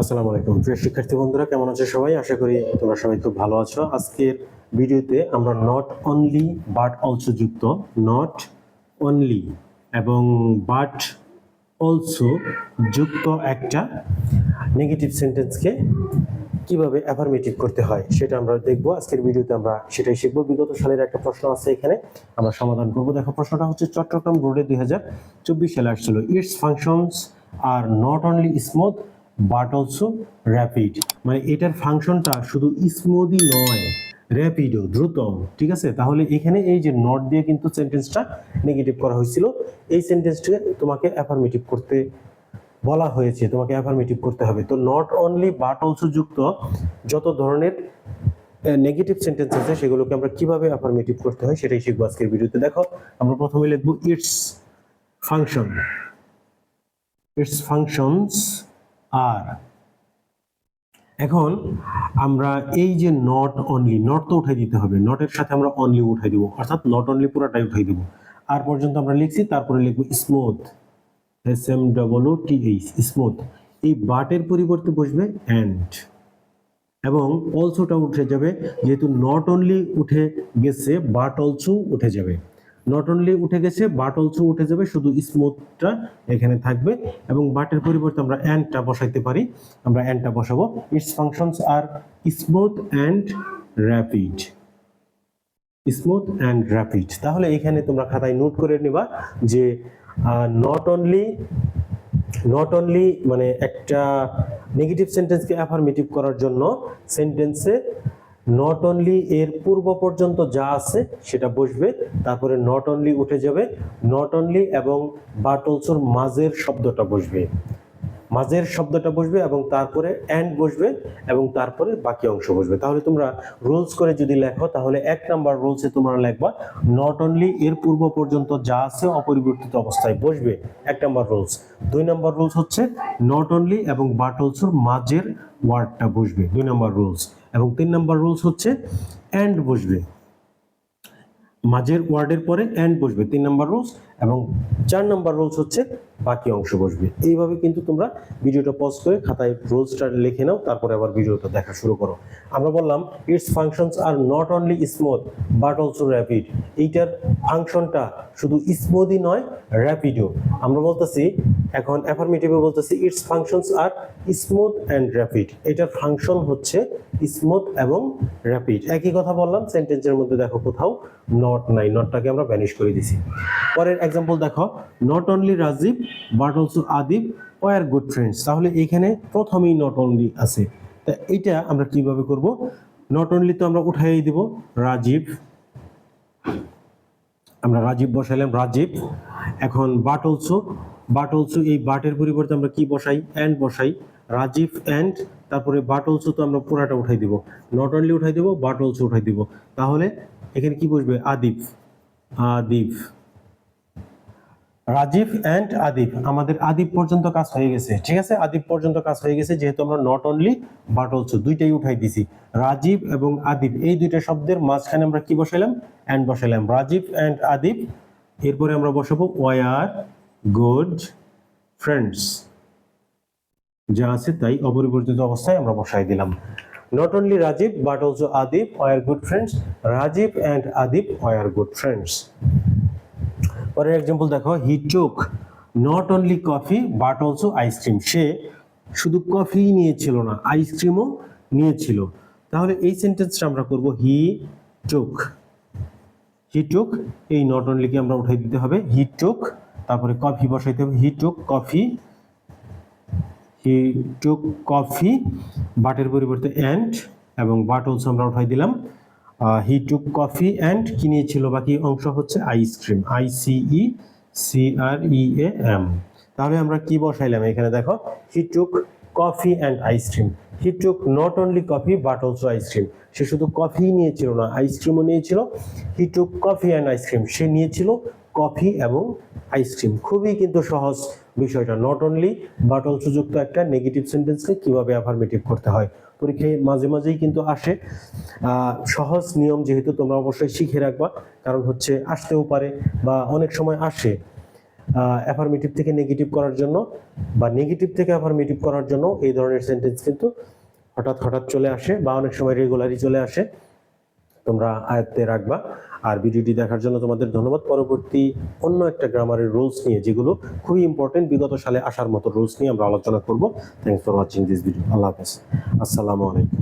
আসসালামু আলাইকুম। প্রিয় শিক্ষার্থী বন্ধুরা, কেমন আছো সবাই? আশা করি তোমরা সবাই খুব ভালো আছো। আজকের ভিডিওতে আমরা নট অনলি বাট অলসো যুক্ত। নট অনলি এবং বাট অলসো যুক্ত একটা নেগেটিভ সেন্টেন্সকে কীভাবে অ্যাফার্মেটিভ করতে হয় সেটা আমরা দেখব। আজকের ভিডিওতে আমরা সেটাই শিখব। বিগত সালের একটা প্রশ্ন আছে এখানে। আমরা সমাধান করব। দেখো, প্রশ্নটা হচ্ছে, চট্টগ্রাম রোডে দুই হাজার চব্বিশ সালে আসছিল। Its functions are not only smooth but also rapid মানে এটার ফাংশনটা শুধু স্মুথই নয় র্যাপিডও দ্রুত। ঠিক আছে? তাহলে এখানে এই যে নট দিয়ে কিন্তু সেন্টেন্সটা নেগেটিভ করা হয়েছিল। এই সেন্টেন্সটাকে তোমাকে অ্যাফার্মেটিভ করতে বলা হয়েছে। তোমাকে অ্যাফার্মেটিভ করতে হবে। তো নট অনলি বাট অলসো যুক্ত যত ধরনের নেগেটিভ সেন্টেন্স আছে, সেগুলোকে আমরা কীভাবে অ্যাফার্মেটিভ করতে হয় সেটাই শিখব আজকের ভিডিওতে। দেখো, আমরা প্রথমে লিখব its function its functions are. এখন আমরা এই যে নট অনলি নট তো উঠাই দিতে হবে নটের সাথে আমরা অনলি উঠাই দিব, অর্থাৎ নট অনলি পুরোটাই উঠাই দিব। আর পর্যন্ত আমরা লিখছি, তারপরে লিখব smooth S M double T H smooth এই বাটের পরিবর্তে বসবে অ্যান্ড এবং অলসোটা উঠে যাবে, যেহেতু নট অনলি উঠে গেছে বাট অলসো উঠে যাবে। নট অনলি উঠে গেছে বাট অলসো উঠে যাবে, শুধু স্মুথটা এখানে থাকবে। এবং বাটের পরিবর্তে আমরা অ্যান্ডটা বসাইতে পারি। আমরা অ্যান্ডটা বসাবো। Its functions are smooth and rapid smooth and rapid তাহলে এখানে তোমরা খাতায় নোট করে নিবা যে নট অনলি নট অনলি মানে একটা নেগেটিভ সেন্টেন্সকে অ্যাফার্মেটিভ করার জন্য সেন্টেন্সে নট অনলি এর পূর্ব পর্যন্ত যা আছে সেটা বসবে, তারপরে নট অনলি উঠে যাবে নট অনলি এবং বাট অলসোর মাঝের শব্দটা বসবে। মাঝের শব্দটা বসবে এবং তারপরে অ্যান্ড বসবে এবং তারপরে বাকি অংশ বসবে। তাহলে তোমরা রুলস করে যদি লেখো, তাহলে এক নাম্বার রুলসে তোমরা লেখবা নট অনলি এর পূর্ব পর্যন্ত যা আছে অপরিবর্তিত অবস্থায় বসবে, এক নাম্বার রুলস দুই নাম্বার রুলস হচ্ছে নট অনলি এবং বাট অলসোর মাঝের ওয়ার্ডটা বসবে। দুই নাম্বার রুলস এবং তিন নাম্বার রুলস হচ্ছে অ্যান্ড বসবে। মাঝের ওয়ার্ডের পরে অ্যান্ড বসবে, তিন নাম্বার রুলস এবং চার নাম্বার রুলস হচ্ছে বাকি অংশ বসবে। এইভাবে কিন্তু তোমরা ভিডিওটা পজ করে খাতায় রুলসটা লিখে নাও, তারপরে আবার ভিডিওটা দেখা শুরু করো। আমরা বললাম its functions are not only smooth but also rapid এইটার ফাংশনটা শুধু স্মুথই নয় র্যাপিডও আমরা বলতেছি, এখন অ্যাফার্মেটিভে বলতেছি its functions are smooth and rapid এটার ফাংশন হচ্ছে স্মুথ এবং র্যাপিড একই কথা বললাম সেন্টেন্সের মধ্যে দেখো কোথাও নট নাই। নটটাকে আমরা ব্যানিশ করে দিছি। পরের এক্সাম্পল দেখো not only Rajib but also Adib were good friends তাহলে এখানে প্রথমেই নট অনলি আছে। তা এটা আমরা কীভাবে করব? নট অনলি তো আমরা উঠাই দিব রাজীব আমরা রাজীব বসাইলাম রাজীব এখন বাট অলসো বাট অলসো এই বাটের পরিবর্তে আমরা কি বসাই? অ্যান্ড বসাই। রাজীব অ্যান্ড তারপরে বাট তো আমরা পুরাটা উঠাই দিব। নট অনলি উঠাই দিব বাট উঠাই দিব। তাহলে এখানে কি বসবে? আদিব। আদিব। রাজীব অ্যান্ড আদিব। আমাদের আদিব পর্যন্ত কাজ হয়ে গেছে। ঠিক আছে? আদিব পর্যন্ত কাজ হয়ে গেছে, যেহেতু আমরা নট অনলি বাট অলসো দুইটাই উঠাই দিছি। রাজীব এবং আদিব, এই দুইটা শব্দের মাঝখানে আমরা কি বসাইলাম? অ্যান্ড বসাইলাম। রাজীব অ্যান্ড আদিব। এরপরে আমরা বসাবো ওয়ার গুড ফ্রেন্ডস যা আছে তাই অপরিবর্তিত অবস্থায় আমরা বসাই দিলাম। Not only Rajib but also Adib were good friends Rajib and Adib were good friends পরের এক্সাম্পল দেখো he took not only coffee but also ice cream সে শুধু কফি নিয়েছিল না আইসক্রিমও নিয়েছিল। তাহলে এই সেন্টেন্সটা আমরা করব হি টুক হি টুক এই নট অনলিকে আমরা উঠাই দিতে হবে? হি টুক তারপরে কফি বসাইতে হবে। হি টুক কফি হি টুক কফি বাটের পরিবর্তে অ্যান্ড এবং বাট অলসো আমরা উঠাই দিলাম। হি টুক কফি অ্যান্ড কি নিয়েছিল? বাকি অংশ হচ্ছে ice cream I C E C R E A M তাহলে আমরা কি বসাইলাম এখানে? দেখো he took coffee and ice cream he took not only coffee but also ice cream সে শুধু কফি নিয়েছিল না আইসক্রিমও নিয়েছিল। He took coffee and ice cream সে নিয়েছিল কফি এবং আইসক্রিম খুবই কিন্তু সহজ বিষয়টা। নট অনলি বাট অলসো যুক্ত একটা নেগেটিভ সেন্টেন্সকে কীভাবে অ্যাফার্মেটিভ করতে হয়? পরীক্ষায় মাঝে মাঝেই কিন্তু আসে। সহজ নিয়ম যেহেতু তোমরা অবশ্যই শিখে রাখবা। কারণ হচ্ছে আসতেও পারে বা অনেক সময় আসে অ্যাফার্মেটিভ থেকে নেগেটিভ করার জন্য বা নেগেটিভ থেকে অ্যাফার্মেটিভ করার জন্য এই ধরনের সেন্টেন্স কিন্তু হঠাৎ হঠাৎ চলে আসে বা অনেক সময় রেগুলারই চলে আসে। তোমরা আয়ত্তে রাখবা। আর ভিডিওটি দেখার জন্য তোমাদের ধন্যবাদ। পরবর্তী অন্য একটা গ্রামারের রুলস নিয়ে, যেগুলো খুবই ইম্পর্টেন্ট বিগত সালে আসার মতো রুলস নিয়ে আমরা আলোচনা করব। Thanks for watching this video আল্লাহ হাফেজ। আসসালামু আলাইকুম।